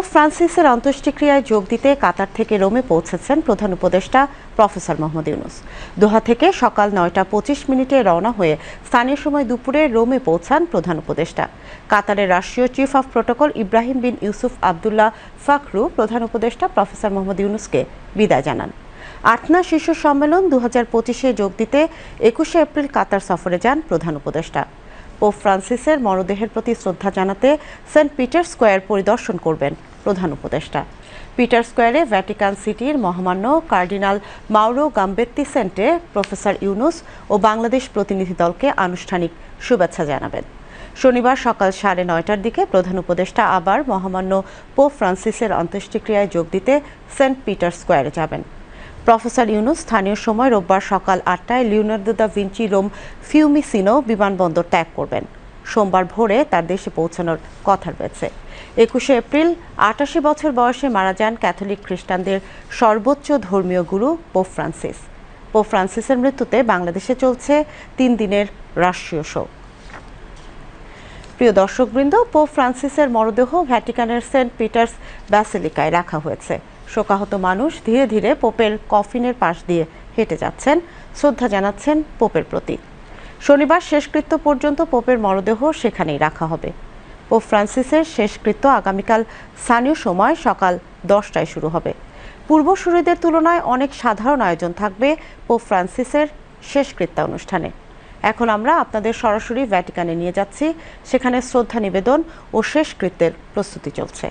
Pope ফ্রান্সিসের অন্ত্যেষ্টিক্রিয়ায় যোগ দিতে কাতার থেকে রোমে পৌঁছেছেন প্রধান উপদেষ্টা প্রফেসর মোহাম্মদ ইউনুস। দোহা থেকে সকাল নয়টা পঁচিশ মিনিটে রওনা হয়ে স্থানীয় সময় দুপুরে রোমে পৌঁছান প্রধান উপদেষ্টা। কাতারের রাষ্ট্রীয় chief of protocol Ibrahim bin Yusuf Abdullah Fakhroo প্রধান উপদেষ্টা প্রফেসর মোহাম্মদ ইউনুসকে বিদায় জানান। আটনা শীর্ষ সম্মেলন দু হাজার পঁচিশে যোগ দিতে একুশে এপ্রিল কাতার সফরে যান প্রধান উপদেষ্টা। পোপ ফ্রান্সিসের মরদেহের প্রতি শ্রদ্ধা জানাতে সেন্ট পিটার স্কোয়ার পরিদর্শন করবেন। প্রধান উপদেষ্টা। পিটার স্কোয়ারে ভ্যাটিকান সিটির মহামান্য কার্ডিনাল মাউরো গাম্বেত্তি সেন্টে প্রফেসর ইউনুস ও বাংলাদেশ প্রতিনিধি দলকে আনুষ্ঠানিক শুভেচ্ছা জানাবেন। শনিবার সকাল সাড়ে নয়টার দিকে প্রধান উপদেষ্টা আবার মহামান্য পোপ ফ্রান্সিসের অন্ত্যেষ্টিক্রিয়ায় যোগ দিতে সেন্ট পিটার স্কোয়ারে যাবেন। প্রফেসর ইউনুস স্থানীয় সময় রোববার সকাল আটটায় Leonardo da Vinci Rome Fiumicino বিমানবন্দর ত্যাগ করবেন। সোমবার ভোরে তার দেশে পৌঁছানোর কথা রয়েছে একুশে এপ্রিল, আটাশি বছর বয়সে মারা যান ক্যাথলিক খ্রিস্টানদের সর্বোচ্চ ধর্মীয় গুরু পোপ ফ্রান্সিস। পোপ ফ্রান্সিসের মৃত্যুতে বাংলাদেশে চলছে তিন দিনের রাষ্ট্রীয় শোক। প্রিয় দর্শকবৃন্দ, পোপ ফ্রান্সিসের মরদেহ ভ্যাটিকানের সেন্ট পিটার্স ব্যাসিলিকায় রাখা হয়েছে। শোকাহত মানুষ ধীরে ধীরে পোপের কফিনের পাশ দিয়ে হেঁটে যাচ্ছেন। শ্রদ্ধা জানাচ্ছেন পোপের প্রতি। শনিবার শেষকৃত্য পর্যন্ত পোপের মরদেহ সেখানেই রাখা হবে। পোপ ফ্রান্সিসের শেষকৃত্য আগামীকাল স্থানীয় সময় সকাল দশটায় শুরু হবে। পূর্বসূরিদের তুলনায় অনেক সাধারণ আয়োজন থাকবে পোপ ফ্রান্সিসের শেষকৃত্য অনুষ্ঠানে। এখন আমরা আপনাদের সরাসরি ভ্যাটিকানে নিয়ে যাচ্ছি। সেখানে শ্রদ্ধা নিবেদন ও শেষকৃত্যের প্রস্তুতি চলছে।